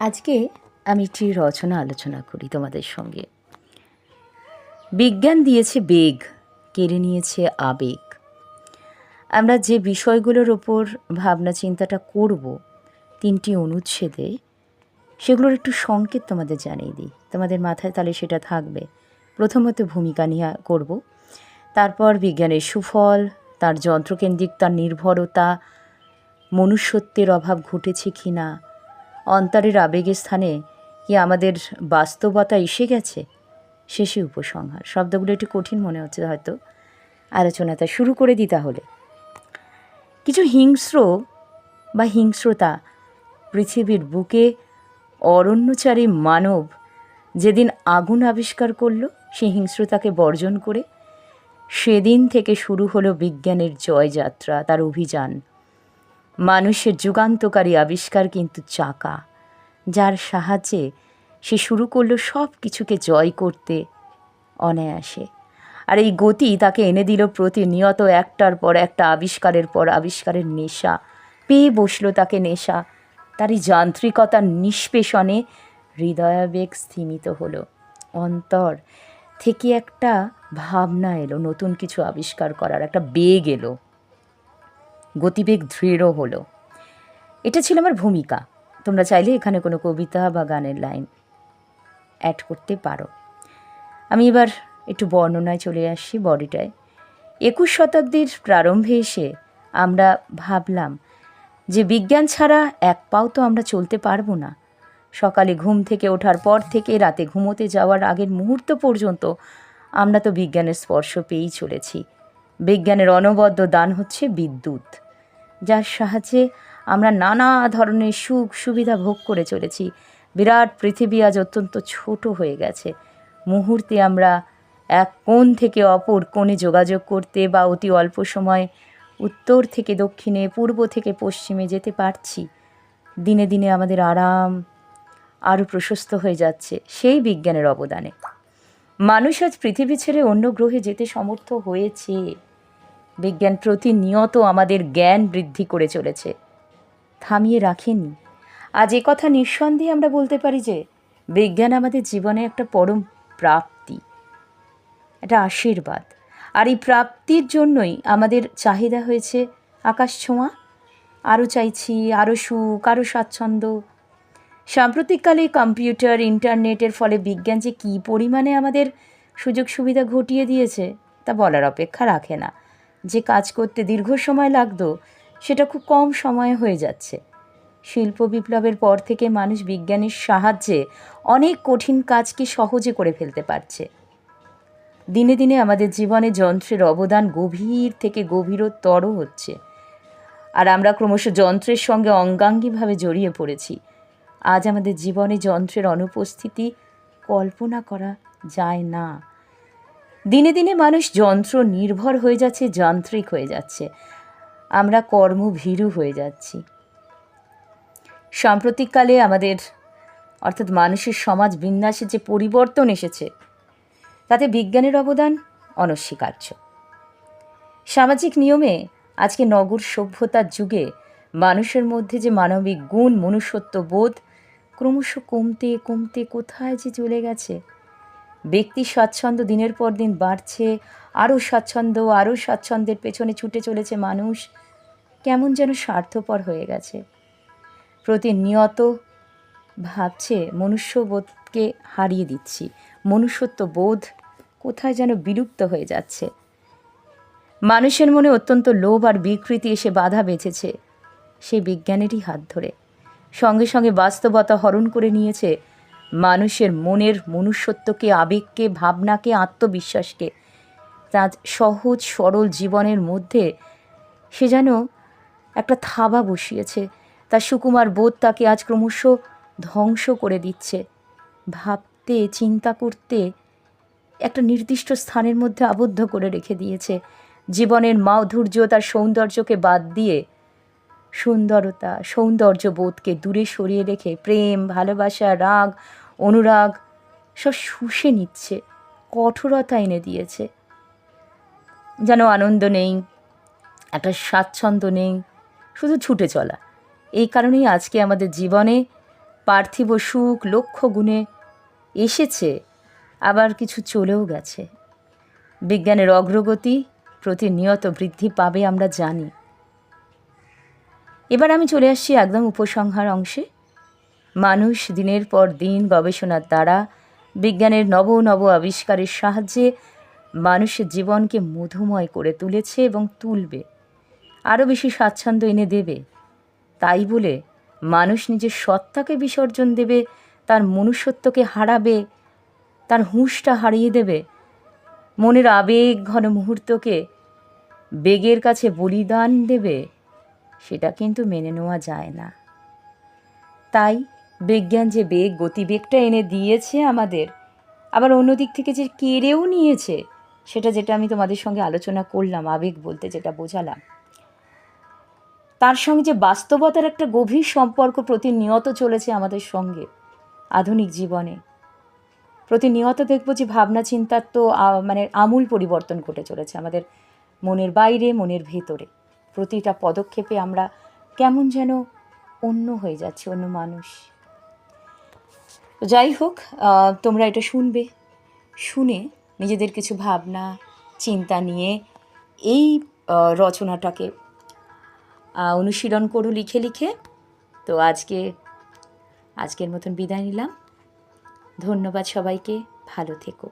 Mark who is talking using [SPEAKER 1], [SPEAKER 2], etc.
[SPEAKER 1] আজকে আমি একটি রচনা আলোচনা করি তোমাদের সঙ্গে। বিজ্ঞান দিয়েছে বেগ, কেড়ে নিয়েছে আবেগ। আমরা যে বিষয়গুলোর ওপর ভাবনা চিন্তাটা করব, তিনটি অনুচ্ছেদে, সেগুলোর একটু সংকেত তোমাদের জানিয়ে দিই। তোমাদের মাথায় তাহলে সেটা থাকবে। প্রথমত ভূমিকা নিয়ে করব। তারপর বিজ্ঞানের সুফল, তার যন্ত্রকেন্দ্রিক তার নির্ভরতা, মনুষ্যত্বের অভাব ঘটেছে কি না অন্তরের আবেগের স্থানে কি আমাদের বাস্তবতা এসে গেছে? শেষে উপসংহার। শব্দগুলো একটু কঠিন মনে হচ্ছে হয়তো। আলোচনাটা শুরু করে দিই তাহলে। কিছু হিংস্র বা হিংস্রতা পৃথিবীর বুকে অরণ্যচারী মানব যেদিন আগুন আবিষ্কার করল, সেই হিংস্রতাকে বর্জন করে, সেদিন থেকে শুরু হলো বিজ্ঞানের জয়যাত্রা, তার অভিযান। মানুষের যুগান্তকারী আবিষ্কার কিন্তু চাকা, যার সাহায্যে সে শুরু করল সব কিছুকে জয় করতে অনায়াসে। আর এই গতি তাকে এনে দিল প্রতিনিয়ত একটার পর একটা আবিষ্কারের পর আবিষ্কারের নেশা। পেয়ে বসল তাকে নেশা। তার এই যান্ত্রিকতার নিষ্পেষণে হৃদয়াবেগ স্থিমিত হলো। অন্তর থেকে একটা ভাবনা এলো, নতুন কিছু আবিষ্কার করার, একটা বেগ এলো। গতিবেগ দৃঢ় হলো। এটা ছিল আমার ভূমিকা। তোমরা চাইলে এখানে কোনো কবিতা বা গানের লাইন অ্যাড করতে পারো। আমি এবার একটু বর্ণনায় চলে আসছি বডিটায়। একুশ শতাব্দীর প্রারম্ভে এসে আমরা ভাবলাম যে বিজ্ঞান ছাড়া এক পাও তো আমরা চলতে পারব না। সকালে ঘুম থেকে ওঠার পর থেকে রাতে ঘুমোতে যাওয়ার আগের মুহূর্ত পর্যন্ত আমরা তো বিজ্ঞানের স্পর্শ পেয়েই চলেছি। বিজ্ঞানের অনবদ্য দান হচ্ছে বিদ্যুৎ। যার সাহায্যে আমরা নানা ধরনের সুখ সুবিধা ভোগ করে চলেছি। বিরাট পৃথিবী আজ অত্যন্ত ছোট হয়ে গেছে। মুহূর্তে আমরা এক কোণ থেকে অপর কোণে যোগাযোগ করতে বা অতি অল্প সময় উত্তর থেকে দক্ষিণে, পূর্ব থেকে পশ্চিমে যেতে পারছি। দিনে দিনে আমাদের আরাম আরও প্রশস্ত হয়ে যাচ্ছে সেই বিজ্ঞানের অবদানে। মানুষ আজ পৃথিবী ছেড়ে অন্য গ্রহে যেতে সমর্থ হয়েছে। বিজ্ঞান প্রতিনিয়ত আমাদের জ্ঞান বৃদ্ধি করে চলেছে। থামিয়ে রাখেনি। আজ এ কথা নিঃসন্দেহে আমরা বলতে পারি যে, বিজ্ঞান আমাদের জীবনে একটা পরম প্রাপ্তি এটা আশীর্বাদ। আর এই প্রাপ্তির জন্যই আমাদের চাহিদা হয়েছে আকাশ ছোঁয়া। আরও চাইছি, আরও সুখ, আরও স্বাচ্ছন্দ্য। সাম্প্রতিককালে কম্পিউটার, ইন্টারনেটের ফলে বিজ্ঞান যে কী পরিমাণে আমাদের সুযোগ সুবিধা ঘটিয়ে দিয়েছে, তা বলার অপেক্ষা রাখে না। যে কাজ করতে দীর্ঘ সময় লাগতো, সেটা খুব কম সময়ে হয়ে যাচ্ছে। শিল্প বিপ্লবের পর থেকে মানুষ বিজ্ঞানের সাহায্যে অনেক কঠিন কাজকে সহজে করে ফেলতে পারছে। দিনে দিনে আমাদের জীবনে যন্ত্রের অবদান গভীর থেকে গভীরতর হচ্ছে। আর আমরা ক্রমশ যন্ত্রের সঙ্গে অঙ্গাঙ্গিভাবে জড়িয়ে পড়েছি। আজ আমাদের জীবনে যন্ত্রের অনুপস্থিতি কল্পনা করা যায় না। দিনে দিনে মানুষ যন্ত্র নির্ভর হয়ে যাচ্ছে, যান্ত্রিক হয়ে যাচ্ছে। আমরা কর্মভীরু হয়ে যাচ্ছি। সাম্প্রতিককালে আমাদের, অর্থাৎ মানুষের সমাজ বিন্যাসে যে পরিবর্তন এসেছে, তাতে বিজ্ঞানের অবদান অনস্বীকার্য। সামাজিক নিয়মে আজকে নগর সভ্যতার যুগে মানুষের মধ্যে যে মানবিক গুণ মনুষ্যত্ব বোধ ক্রমশ কমতে কমতে কোথায় যে চলে গেছে? ব্যক্তি স্বাচ্ছন্দ্য দিনের পর দিন বাড়ছে আরও স্বাচ্ছন্দ্য আরও স্বাচ্ছন্দ্যের পেছনে ছুটে চলেছে মানুষ। কেমন যেন স্বার্থপর হয়ে গেছে। প্রতিনিয়ত ভাবছে, মনুষ্যবোধকে হারিয়ে দিচ্ছি। মনুষ্যত্ব বোধ কোথায় যেন বিলুপ্ত হয়ে যাচ্ছে। মানুষের মনে অত্যন্ত লোভ আর বিকৃতি এসে বাধা বেঁচেছে সেই বিজ্ঞানেরই হাত ধরে। সঙ্গে সঙ্গে বাস্তবতা হরণ করে নিয়েছে মানুষের মনের মনুষ্যত্বকে, আবেগকে, ভাবনাকে, আত্মবিশ্বাসকে। তার সহজ, সরল জীবনের মধ্যে সে যেন একটা থাবা বসিয়েছে। তার সুকুমার বোধ তাকে আজ ক্রমশ ধ্বংস করে দিচ্ছে। ভাবতে, চিন্তা করতে একটা নির্দিষ্ট স্থানের মধ্যে আবদ্ধ করে রেখে দিয়েছে। জীবনের মাধুর্য তার সৌন্দর্যকে বাদ দিয়ে সুন্দরতা সৌন্দর্য বোধকে দূরে সরিয়ে রেখে প্রেম, ভালোবাসা, রাগ, অনুরাগ সব শুষে নিচ্ছে, কঠোরতা এনে দিয়েছে। যেন আনন্দ নেই, একটা স্বাচ্ছন্দ্য নেই, শুধু ছুটে চলা। এই কারণেই আজকে আমাদের জীবনে পার্থিব সুখ লক্ষ গুণে এসেছে, আবার কিছু চলেও গেছে। বিজ্ঞানের অগ্রগতি প্রতিনিয়ত বৃদ্ধি পাবে আমরা জানি। এবার আমি চলে আসছি একদম উপসংহার অংশে। মানুষ দিনের পর দিন গবেষণার দ্বারা, বিজ্ঞানের নব নব আবিষ্কারের সাহায্যে মানুষের জীবনকে মধুময় করে তুলেছে এবং তুলবে। আরও বেশি স্বাচ্ছন্দ্য এনে দেবে। তাই বলে মানুষ নিজের সত্তাকে বিসর্জন দেবে, তার মনুষ্যত্বকে হারাবে, তার হুঁশটা হারিয়ে দেবে। মনের আবেগ ঘন মুহূর্তকে বেগের কাছে বলিদান দেবে। সেটা কিন্তু মেনে নেওয়া যায় না। তাই বিজ্ঞান যে বেগ, গতিবেগটা এনে দিয়েছে আমাদের, আবার অন্যদিক থেকে যে কেড়েও নিয়েছে, সেটা যেটা আমি তোমাদের সঙ্গে আলোচনা করলাম, আবেগ বলতে যেটা বোঝালাম। তার সঙ্গে যে বাস্তবতার একটা গভীর সম্পর্ক প্রতিনিয়ত চলেছে আমাদের সঙ্গে, আধুনিক জীবনে। প্রতিনিয়ত দেখব যে ভাবনা, চিন্তার তো মানে আমূল পরিবর্তন ঘটে চলেছে আমাদের মনের বাইরে, মনের ভেতরে। প্রতিটা পদক্ষেপে আমরা কেমন যেন অন্য হয়ে যাচ্ছে, অন্য মানুষ। যাই হোক তোমরা এটা শুনবে। শুনে নিজেদের কিছু ভাবনা, চিন্তা নিয়ে এই রচনাটাকে অনুশীলন করো লিখে লিখে। তো আজকে, আজকের মতন বিদায় নিলাম। ধন্যবাদ সবাইকে। ভালো থেকো।